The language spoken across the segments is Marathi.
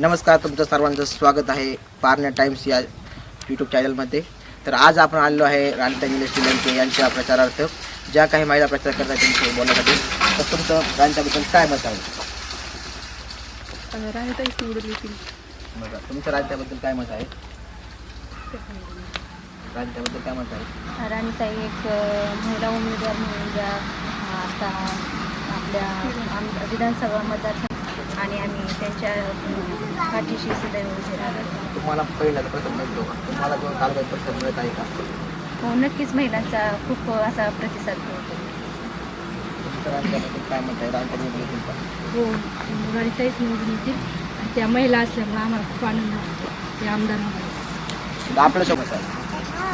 नमस्कार तुमचं सर्वांचं स्वागत आहे पारण्या टाइम्स या यूट्यूब चॅनलमध्ये तर आज आपण आलेलो आहे राणीता निलेश श्रीलंके यांच्या प्रचारार्थ ज्या काही महिला प्रचार करतात त्यांच्याशी बोलण्यासाठी. तर तुमचं राणीताबद्दल काय मत आहे? राहताच निवडून येतील बघा तुमचं राणीताबद्दल काय मत आहे? राणीताबद्दल काय मत आहे? राणीताई एक महिला उमेदवार म्हणून ज्या आता आपल्या विधानसभा मतदारसंघ आणि आम्ही त्यांच्या पाठीशी सदैव उभे राहणार. तुम्हाला पहिला प्रसन्न मिळतो का? तुम्हाला जो कागद प्रसन्न मिळत आहे का? हो नक्कीच महिलांचा खूप असा प्रतिसाद मिळतो. तुमचं काय आहे? निवडून हो राणीताईच निवडून येतील. आणि त्या महिला असल्यामुळे आम्हाला खूप आनंद वाटतो ते आमदार म्हणून तर आपलं सोबत आहे.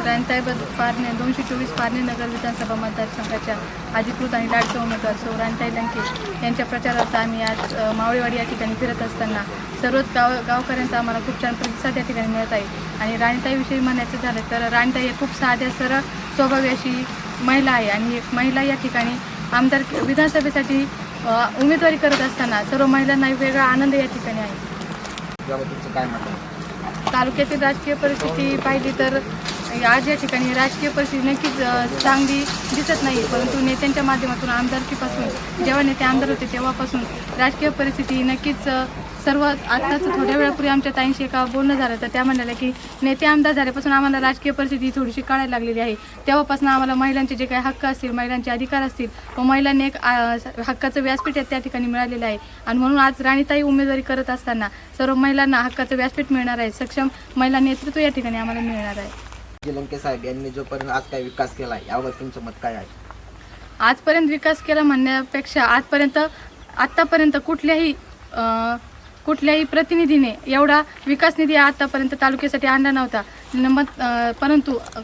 राणताईबद्दल पारणे दोनशे चोवीस पारणे नगर विधानसभा मतदारसंघाच्या अधिकृत आणि लाडके उमेदवार सौ राणताई लंके यांच्या प्रचारार्थ आम्ही आज मावळेवाडी या ठिकाणी फिरत असताना सर्वच गाव गावकऱ्यांचा आम्हाला खूप छान प्रतिसाद या ठिकाणी मिळत आहे. आणि राणीताईविषयी म्हणायचं झालं तर राणीताई हे खूप साध्या सरळ स्वभावी अशी महिला आहे आणि एक महिला या ठिकाणी आमदार विधानसभेसाठी उमेदवारी करत असताना सर्व महिलांना एक वेगळा आनंद या ठिकाणी आहे? तालुक्यातील राजकीय परिस्थिती पाहिली तर म्हणजे आज या ठिकाणी राजकीय परिस्थिती नक्कीच चांगली दिसत नाही परंतु नेत्यांच्या माध्यमातून आमदारकीपासून जेव्हा नेते आमदार होते तेव्हापासून राजकीय परिस्थिती नक्कीच सर्व आत्ताच थोड्या वेळापूर्वी आमच्या ताईंशी एका बोलणं झालं तर त्या म्हणाल्या की नेते आमदार झाल्यापासून आम्हाला राजकीय परिस्थिती थोडीशी कळायला लागलेली आहे. तेव्हापासून आम्हाला महिलांचे जे काही हक्क असतील महिलांचे अधिकार असतील व महिलांनी एक हक्काचं व्यासपीठ त्या ठिकाणी मिळालेलं आहे. आणि म्हणून आज राणीताई उमेदवारी करत असताना सर्व महिलांना हक्काचं व्यासपीठ मिळणार आहे. सक्षम महिला नेतृत्व या ठिकाणी आम्हाला मिळणार आहे. जे लंके साहेब यांनी जोपर्यंत आज काय विकास केला आहे यावर तुमचं मत काय आहे? आजपर्यंत विकास केला म्हणण्यापेक्षा आजपर्यंत आत्तापर्यंत कुठल्याही कुठल्याही प्रतिनिधीने एवढा विकास निधी आत्तापर्यंत तालुक्यासाठी आणला नव्हता. मत परंतु अ,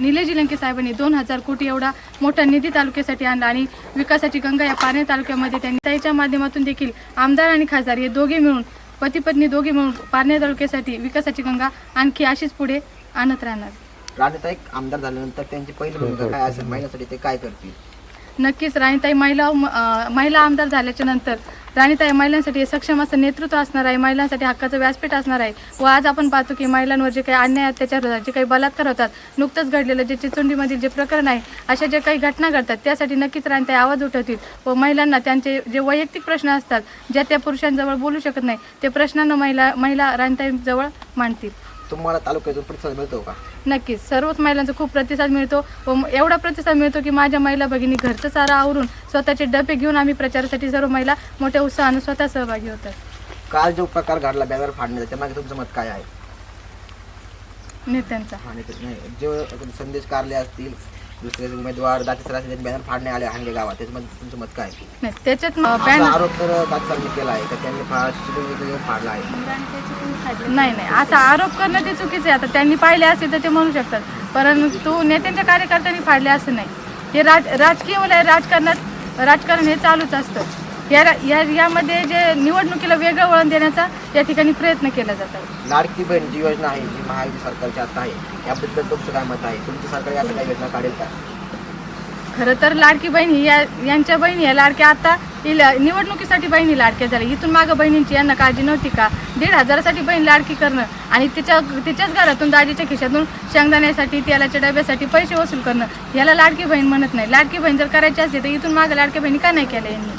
निलेजी लंके साहेबांनी दोन हजार कोटी एवढा मोठा निधी तालुक्यासाठी आणला आणि विकासाची गंगा या पारणे तालुक्यामध्ये त्यांनी त्याच्या माध्यमातून देखील आमदार आणि खासदार हे दोघे मिळून पती पत्नी दोघे मिळून पारणे तालुक्यासाठी विकासाची गंगा आणखी अशीच पुढे आणत राहणार. राणीताई आमदार झाल्यानंतर त्यांची पहिली भूमिका काय असेल? महिन्यासाठी ते काय करतील? नक्कीच राणीताई महिला अं, महिला आमदार झाल्याच्यानंतर राणीताई महिलांसाठी सक्षम असं नेतृत्व असणार आहे महिलांसाठी हक्काचं व्यासपीठ असणार आहे. व आज आपण पाहतो की महिलांवर जे काही अन्याय अत्याचार होतात जे काही बलात्कार होतात नुकतंच घडलेलं जे चिचुंडीमधील जे प्रकरण आहे अशा जे काही घटना घडतात त्यासाठी नक्कीच राणीताई आवाज उठवतील. व महिलांना त्यांचे जे वैयक्तिक प्रश्न असतात ज्या त्या पुरुषांजवळ बोलू शकत नाही ते प्रश्नांना महिला महिला राणीताईजवळ मांडतील. तुम्हाला तालुक्यातून प्रतिसाद मिळतो का? नक्कीच. सर्वच महिलांचा खूप प्रतिसाद मिळतो व एवढा प्रतिसाद मिळतो की माझ्या महिला भगिनी घरचं चारा आवरून स्वतःचे डबे घेऊन आम्ही प्रचारासाठी सर्व महिला मोठ्या उत्साहाने स्वतः सहभागी होतात. काल जो प्रकार घडला बॅनर फाडण्याचा त्यामागे तुमचं मत काय आहे? नेत्यांचा जे संदेश कारले असतील दुसरे उमेदवार दातेसर असतील त्यांनी बॅनर फाडणे आले हांगे गावात. त्याच्यामध्ये तुमचं मत काय? नाही त्याच्यात असा आरोप तर दातेसरांनी केला आहे तर त्यांनी फा- चिडून येऊन फाडला आहे. नाही नाही असा आरोप करणं ते चुकीचं आहे. आता त्यांनी पाहिले असेल तर ते म्हणू शकतात. परंतु नेत्यांच्या कार्यकर्त्यांनी फाडले असं नाही. हे राज राजकीय वलय राजकारणात राजकारण हे चालूच असतं. या या यामध्ये जे निवडणुकीला वेगळं वळण देण्याचा या ठिकाणी प्रयत्न केला जातो. लाडकी बहीण जी योजना आहे जी महायुती सरकारची आता आहे याबद्दल तुमचं काय मत आहे? तुमचं सरकार काही योजना काढेल का? खरं तर लाडकी बहीण ही या यांच्या बहिणी या लाडक्या आता ही ला- निवडणुकीसाठी बहिणी लाडक्या झाल्या. इथून मागं बहिणींची यांना काळजी नव्हती का? दीड हजारासाठी बहीण लाडकी करणं आणि तिच्या तिच्याच घरातून दाजीच्या खिशातून शेंगदाण्यासाठी तेलाच्या डब्यासाठी पैसे वसूल करणं याला लाडकी बहीण म्हणत नाही. लाडकी बहीण जर करायची असते तर इथून मागं लाडक्या बहिणी का नाही केल्या यांनी?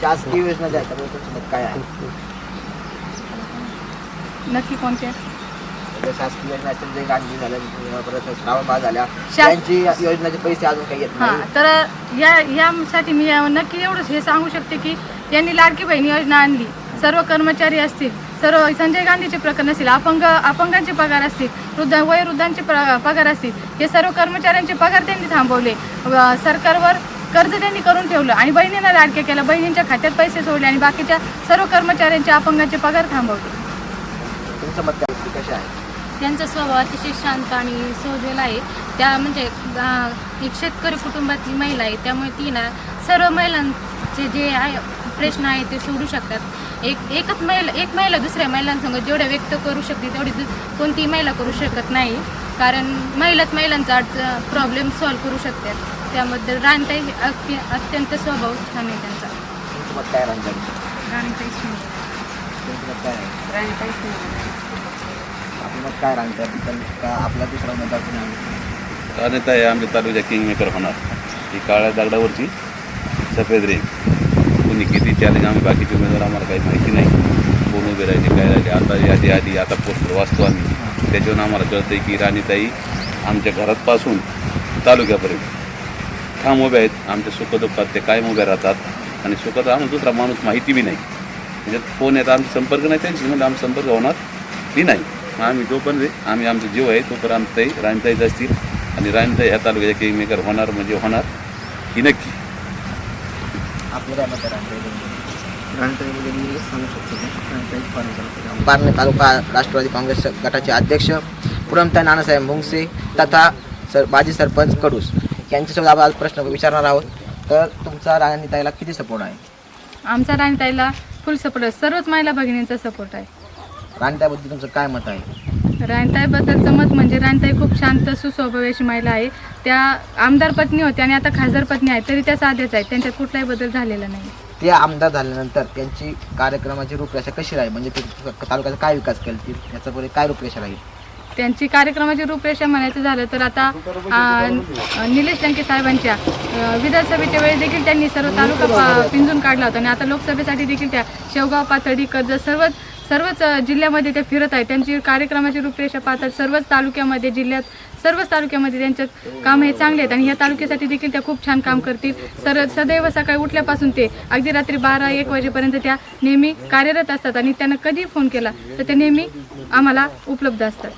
शासकीय योजना ज्या आहेत त्याबद्दल तुमचं मत काय आहे? नक्की कोणत्या? शासकीय योजना जे गांधी झाल्या परत श्रावण बाळ झाल्या. शास- त्यांची योजनेचे पैसे अजून काही येत हां नाही तर या यासाठी मी नक्की एवढंच हे सांगू शकते की यांनी लाडकी बहीण योजना आणली. सर्व कर्मचारी असतील सर्व संजय गांधीचे प्रकरण असतील अपंग अपंगांचे पगार असतील वृद्ध वयोवृद्धांचे प- पगार असतील हे सर्व कर्मचाऱ्यांचे पगार त्यांनी थांबवले. व सरकारवर कर्ज त्यांनी करून ठेवलं आणि बहिणींना लाडक्या केलं. बहिणींच्या खात्यात पैसे सोडले आणि बाकीच्या सर्व कर्मचाऱ्यांचे अपंगांचे पगार थांबवले. तुमचं मत काय? कसे आहे? त्यांचा स्वभाव अतिशय शांत आणि सहजल आहे. त्या म्हणजे एक शेतकरी कुटुंबातली महिला आहे. त्यामुळे ती ना सर्व महिलांचे जे आहे प्रश्न आहे ते सोडू शकतात. एक एकच महिला एक महिला दुसऱ्या महिलांसंग जेवढ्या व्यक्त करू शकते तेवढी दु- कोणतीही महिला करू शकत नाही. कारण महिलाच महिलांचा प्रॉब्लेम सॉल्व्ह करू शकतात त्याबद्दल रानताई हे अत्य अत्यंत स्वभाव छान आहे त्यांचा. तुमचं मत मग काय रांगतात? का आपला दुसरा उमेदवार कोणी आहे? आहे आमच्या तालुक्यात किंगमेकर होणार. ही काळ्या दगडावरची सफेद रेग कोणी किती चॅलेंज आम्ही बाकीचे उमेदवार आम्हाला काही माहिती नाही. कोण उभे राहिले काय राहिले आता यादी आधी आता पोस्टर वाचतो आम्ही. त्याच्यावरून आम्हाला कळतं की राणीताई आमच्या घरातपासून तालुक्यापर्यंत. ठाम उभे आहेत आमच्या सुखदुःखात ते कायम उभ्या राहतात. आणि सुखात आम्हाला दुसरा माणूस माहिती बी नाही. म्हणजे फोन येतात आमचा संपर्क नाही त्यांची म्हणजे आमचा संपर्क होणार बी नाही. मग आम्ही जोपर्यंत आम्ही आमचा जीव आहे तोपर्यंत आमचाही राणीताईच असतील. आणि राणीताई ह्या तालुक्याच्या किंगमेकर होणार म्हणजे होणार ही नक्की? आपलं काय मत आहे पारणे तालुका राष्ट्रवादी काँग्रेस गटाचे अध्यक्ष पुरमताई नानासाहेब मुंगसे तथा सर माजी सरपंच कडूस. यांच्यासोबत आपण आज प्रश्न विचारणार आहोत. तर तुमचा राणीताईला किती सपोर्ट आहे? आमचा राणीताईला फुल सपोर्ट आहे. सर्वच महिला भगिनींचा सपोर्ट आहे. राणीताईबद्दल तुमचं काय मत आहे? राणीताईबद्दलचं मत म्हणजे राणीताई खूप शांत सुस्वभावी अशी महिला आहे. त्या आमदार पत्नी होत्या आणि आता खासदार पत्नी आहेत तरी त्या साध्याच आहेत. त्यांच्यात कुठलाही बदल झालेला नाही. ते आमदार झाल्यानंतर त्यांची कार्यक्रमाची रूपरेषा कशी राहील? म्हणजे ते तालुक्याचा काय विकास केला याचा पुढे काय रूपरेषा राहील? त्यांची कार्यक्रमाची रूपरेषा म्हणायचं झालं तर आता अ, निलेश लंके साहेबांच्या अ, विधानसभेच्या वेळी देखील त्यांनी सर्व तालुका पा- पिंजून काढला होता. आणि आता लोकसभेसाठी देखील त्या शेवगाव पाथर्डी कर्जत सर्वच सर्वच जिल्ह्यामध्ये त्या फिरत आहेत. त्यांची कार्यक्रमाची रूपरेषा पाहतात. सर्वच तालुक्यामध्ये जिल्ह्यात सर्वच तालुक्यामध्ये त्यांच्यात काम हे चांगले आहेत आणि या तालुक्यासाठी देखील त्या खूप छान काम करतील. सर सदैव सकाळी उठल्यापासून ते अगदी रात्री बारा एक वाजेपर्यंत त्या नेहमी कार्यरत असतात आणि त्यांना कधी फोन केला तर ते नेहमी आम्हाला उपलब्ध असतात.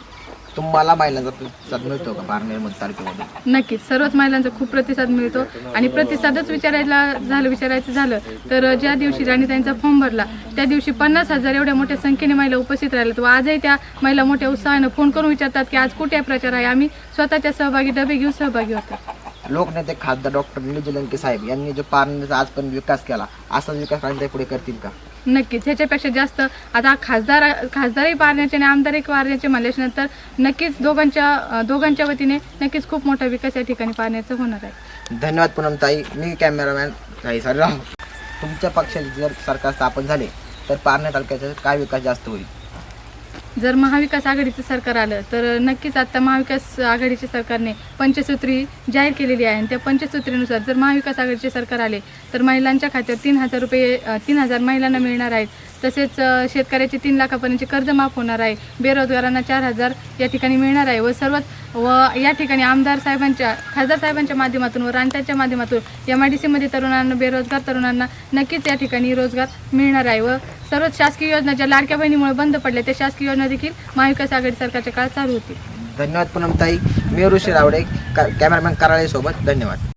तुम्हाला महिलांचा प्रतिसाद मिळतो का? पारनेरमध्ये तालुक्यामध्ये नक्कीच. सर्वच महिलांचा खूप प्रतिसाद मिळतो. आणि प्रतिसादच विचारायला झालं विचारायचं झालं तर ज्या दिवशी राणीताईंचा फॉर्म भरला त्या दिवशी पन्नास हजार एवढ्या मोठ्या संख्येने महिला उपस्थित राहिल्या. तो आजही त्या महिला मोठ्या उत्साहानं फोन करून विचारतात की आज कुठे प्रचार? आहे आम्ही स्वतःच्या सहभागी डबे घेऊन सहभागी होतो. लोकनेते खासदार डॉक्टर लंके साहेब यांनी जो पारनेरचा आजपर्यंत विकास केला असाच विकास राणीताई पुढे करतील का? नक्कीच. ह्याच्यापेक्षा जास्त आता खासदार खासदारही पारण्याचे आणि आमदारही पारण्याचे म्हणल्याच्यानंतर नक्कीच दोघांच्या दोघांच्या वतीने नक्कीच खूप मोठा विकास या ठिकाणी पारण्याचा होणार आहे. धन्यवाद पूनमताई मी कॅमेरामॅन काही सर राहू तुमच्या पक्षाचे जर सरकार स्थापन झाले तर पारण्या तालुक्याचा काय विकास जास्त होईल? जर महाविकास आघाडीचं सरकार आलं तर नक्कीच आता महाविकास आघाडीच्या सरकारने पंचसूत्री जाहीर केलेली आहे. आणि त्या पंचसूत्रीनुसार जर महाविकास आघाडीचे सरकार आले तर महिलांच्या खात्यावर तीन हजार रुपये तीन हजार महिलांना मिळणार आहेत. तसेच शेतकऱ्याचे तीन लाखापर्यंतचे कर्ज माफ होणार आहे. बेरोजगारांना चार हजार या ठिकाणी मिळणार आहे व सर्वच व या ठिकाणी आमदार साहेबांच्या खासदार साहेबांच्या माध्यमातून व राणत्याच्या माध्यमातून एम आय डी सीमध्ये तरुणांना बेरोजगार तरुणांना नक्कीच या ठिकाणी रोजगार मिळणार आहे व सर्व शासकीय योजना ज्या लाडक्या बहिणीमुळे बंद पडल्या. त्या शासकीय योजना देखील महाविकास आघाडी सरकारच्या काळात चालू होती. धन्यवाद पूनमताई. मी ऋषी रावडे कॅमेरामॅन कराळे सोबत. धन्यवाद.